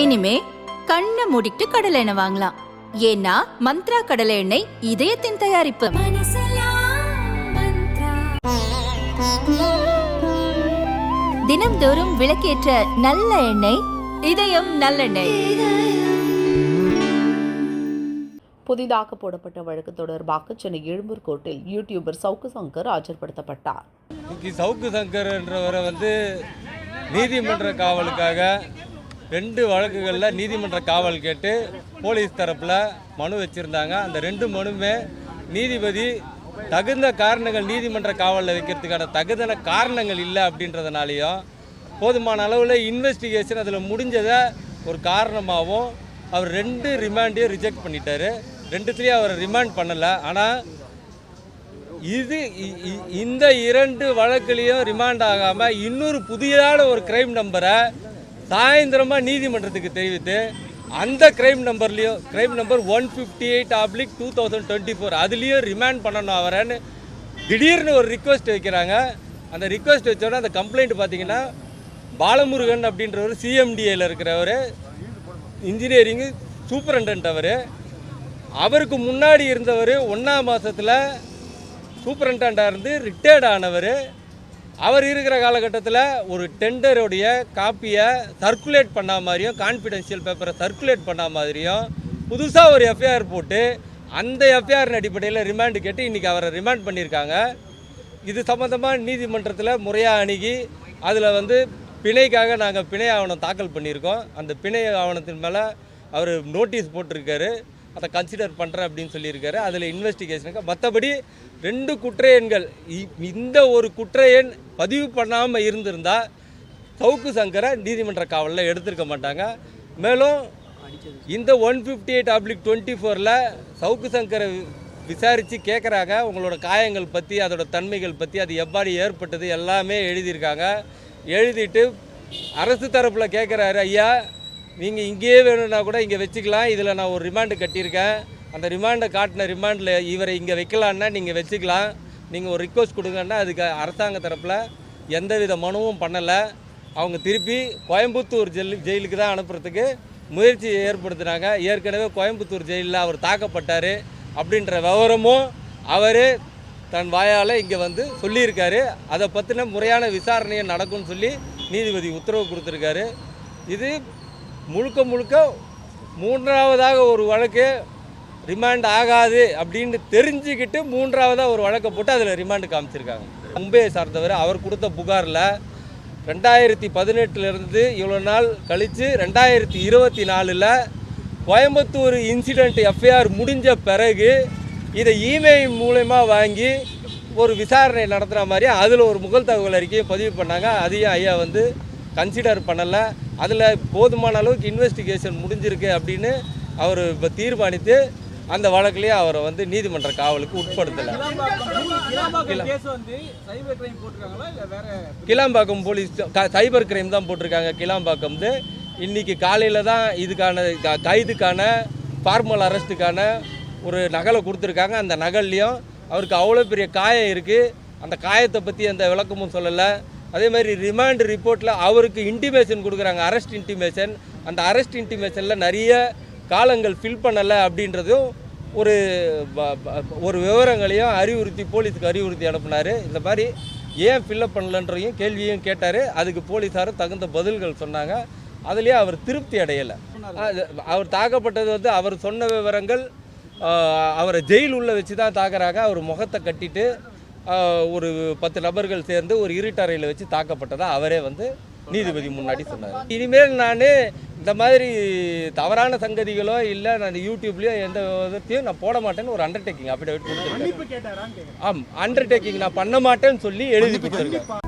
இனிமே கண்ணை மூடிட்டு கடலை எண்ணெய் வாங்கலாம். ஏன்னா மந்த்ரா கடலை எண்ணெய் இதயத்தின் தயாரிப்பு. தினம்தோறும் விளக்கேற்ற நல்ல எண்ணெய் இதயம் நல்லெண்ணெய். புதிதாக போடப்பட்ட வழக்கு தொடர்பாக சென்னை எழும்பூர் கோர்ட்டில் யூடியூபர் சவுக்கு சங்கர் ஆஜர்படுத்தப்பட்டார். சவுக்கு சங்கர்ன்றவரை வந்து நீதிமன்ற காவலுக்காக ரெண்டு வழக்குகளில் நீதிமன்ற காவல் கேட்டு போலீஸ் தரப்பில் மனு வச்சுருந்தாங்க. அந்த ரெண்டு மனுமே நீதிபதி தகுந்த காரணங்கள் நீதிமன்ற காவலில் வைக்கிறதுக்கான தகுந்த காரணங்கள் இல்லை அப்படின்றதுனாலையும் போதுமான அளவில் இன்வெஸ்டிகேஷன் அதில் முடிஞ்சதை ஒரு காரணமாகவும் அவர் ரெண்டு ரிமாண்டையும் ரிஜெக்ட் பண்ணிட்டாரு. ரெண்டுத்துலேயும் அவர் ரிமாண்ட் பண்ணலை. ஆனால் இது இந்த இரண்டு வழக்குலேயும் ரிமாண்ட் ஆகாமல் இன்னொரு புதியதான ஒரு கிரைம் நம்பரை சாயந்தரமாக நீதிமன்றத்துக்கு தெரிவித்து அந்த crime நம்பர்லேயும் crime number one fifty eight oblique two thousand twenty four அதுலேயும் ரிமாண்ட் பண்ணணும் அவரன்னு திடீர்னு ஒரு ரிக்வெஸ்ட் வைக்கிறாங்க. அந்த ரிக்வெஸ்ட் வச்சோடனே அந்த கம்ப்ளைண்ட் பார்த்தீங்கன்னா பாலமுருகன் அப்படின்றவர் சிஎம்டிஏல இருக்கிறவர் இன்ஜினியரிங் சூப்பரண்டன்ட் அவர். அவருக்கு முன்னாடி இருந்தவர் ஒன்றாம் மாதத்தில் சூப்பரண்டாக இருந்து ரிட்டையர்ட் ஆனவர். அவர் இருக்கிற காலகட்டத்தில் ஒரு டெண்டருடைய காப்பியை சர்க்குலேட் பண்ண மாதிரியும் கான்ஃபிடென்ஷியல் பேப்பரை சர்க்குலேட் பண்ண மாதிரியும் புதுசாக ஒரு எஃப்ஐஆர் போட்டு அந்த எஃப்ஐஆர் அடிப்படையில் ரிமாண்டு கேட்டு இன்றைக்கி அவரை ரிமாண்ட் பண்ணியிருக்காங்க. இது சம்மந்தமாக நீதிமன்றத்தில் முறையாக அணுகி அதில் வந்து பிணைக்காக நாங்கள் பிணை ஆவணம் தாக்கல் பண்ணியிருக்கோம். அந்த பிணை ஆவணத்தின் மேலே அவர் நோட்டீஸ் போட்டிருக்காரு. அதை கன்சிடர் பண்ணுறேன் அப்படின்னு சொல்லியிருக்காரு. அதில் இன்வெஸ்டிகேஷனுக்கு மற்றபடி ரெண்டு குற்ற எண்கள் இ- இந்த ஒரு குற்ற எண் பதிவு பண்ணாமல் இருந்திருந்தால் சவுக்கு சங்கரை நீதிமன்ற காவலில் எடுத்திருக்க மாட்டாங்க. மேலும் இந்த one fifty eight oblique twenty ஃபோரில் சவுக்கு சங்கரை விசாரித்து கேட்குறாங்க உங்களோட காயங்கள் பற்றி அதோட தன்மைகள் பற்றி அது எவ்வாறு ஏற்பட்டது எல்லாமே எழுதியிருக்காங்க. எழுதிட்டு அரசு தரப்பில் கேட்குறாரு ஐயா நீங்கள் இங்கேயே வேணும்னா கூட இங்கே வச்சுக்கலாம். இதில் நான் ஒரு ரிமாண்டு கட்டியிருக்கேன். அந்த ரிமாண்டை காட்டின ரிமாண்டில் இவரை இங்கே வைக்கலான்னா நீங்கள் வச்சுக்கலாம். நீங்கள் ஒரு ரிக்வஸ்ட் கொடுங்கன்னா அதுக்கு அரசாங்க தரப்பில் எந்தவித மனுவும் பண்ணலை. அவங்க திருப்பி கோயம்புத்தூர் ஜெயில் ஜெயிலுக்கு தான் அனுப்புறதுக்கு முயற்சி ஏற்படுத்தினாங்க. ஏற்கனவே கோயம்புத்தூர் ஜெயிலில் அவர் தாக்கப்பட்டார் அப்படின்ற விவரமும் அவர் தன் வாயால் இங்கே வந்து சொல்லியிருக்காரு. அதை பற்றின முறையான விசாரணையை நடக்கும்னு சொல்லி நீதிபதி உத்தரவு கொடுத்துருக்காரு. இது முழுக்க முழுக்க மூன்றாவதாக ஒரு வழக்கு ரிமாண்ட் ஆகாது அப்படின்னு தெரிஞ்சுக்கிட்டு மூன்றாவதாக ஒரு வழக்கை போட்டு அதில் ரிமாண்டு காமிச்சிருக்காங்க. மும்பையை சார்ந்தவர் அவர் கொடுத்த புகாரில் ரெண்டாயிரத்தி பதினெட்டுலேருந்து இவ்வளோ நாள் கழித்து ரெண்டாயிரத்தி இருபத்தி நாலில் கோயம்புத்தூர் இன்சிடெண்ட் எஃப்ஐஆர் முடிஞ்ச பிறகு இதை இமெயில் மூலயமா வாங்கி ஒரு விசாரணை நடத்துகிற மாதிரி அதில் ஒரு முகல் தகவல் அறிக்கையை பதிவு பண்ணாங்க. அதையும் ஐயா வந்து கன்சிடர் பண்ணலை. அதில் போதுமான அளவுக்கு இன்வெஸ்டிகேஷன் முடிஞ்சிருக்கு அப்படின்னு அவர் இப்போ தீர்மானித்து அந்த வழக்குலேயே அவரை வந்து நீதிமன்ற காவலுக்கு உட்படுத்தலை. கிளாம்பாக்கம் போலீஸ் சைபர் கிரைம் தான் போட்டிருக்காங்க கிளாம்பாக்கம் வந்து இன்னைக்கு காலையில் தான் இதுக்கான கைதுக்கான ஃபார்மல் அரெஸ்ட்டுக்கான ஒரு நகலை கொடுத்துருக்காங்க. அந்த நகல்லையும் அவருக்கு அவ்வளோ பெரிய காயம் இருக்குது அந்த காயத்தை பற்றி எந்த விளக்கமும் சொல்லலை. அதே மாதிரி ரிமாண்ட் ரிப்போர்ட்டில் அவருக்கு இன்டிமேஷன் கொடுக்குறாங்க. அரெஸ்ட் இன்டிமேஷன் அந்த அரெஸ்ட் இன்டிமேஷனில் நிறைய காலங்கள் ஃபில் பண்ணலை அப்படின்றதும் ஒரு ப- ஒரு விவரங்களையும் அறிவுறுத்தி போலீஸுக்கு அறிவுறுத்தி அனுப்புனார். இந்த மாதிரி ஏன் ஃபில்லப் பண்ணலன்றையும் கேள்வியும் கேட்டார். அதுக்கு போலீஸாரும் தகுந்த பதில்கள் சொன்னாங்க. அதுலேயே அவர் திருப்தி அடையலை. அவர் தாக்கப்பட்டது வந்து அவர் சொன்ன விவரங்கள் அவரை ஜெயில் உள்ள வச்சு தான் தாக்குறாங்க. அவர் முகத்தை கட்டிட்டு ஒரு பத்து நபர்கள் சேர்ந்து ஒரு இருட்டறையில் வச்சு தாக்கப்பட்டதா அவரே வந்து நீதிபதி முன்னாடி சொன்னார். இனிமேல் நான் இந்த மாதிரி தவறான சங்கதிகளோ இல்லை நான் யூடியூப்லேயோ எந்த விதத்தையும் நான் போட மாட்டேன்னு ஒரு அண்டர்டேக்கிங் அஃபிடவிட் கொடுத்துருக்கேன் ஆம் அண்டர்டேக்கிங் நான் பண்ண மாட்டேன்னு சொல்லி எழுதி கொடுத்துருக்கேன்